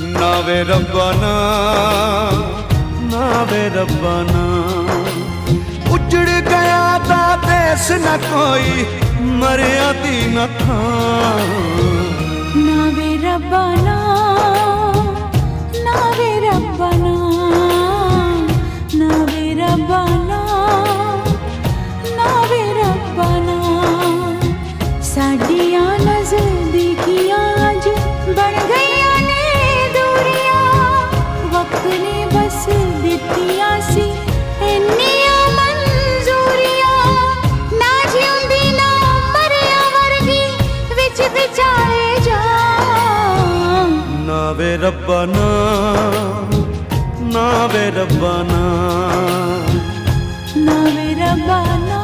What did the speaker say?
ਨਾ ਵੇ ਰੱਬਾ ਨਾ ਨਾ ਉਜੜ ਗਿਆ ਤਾਂ ਦੇਸ ਨਾ ਕੋਈ, ਮਰਿਆ ਦੀ ਨਾ ਥਾਂ। ਨਾ ਵੇ ਰੱਬਾ ਨਾ तुझ पे जाए जा नावे रब्बाना नावे रब्बाना नावे रब्बाना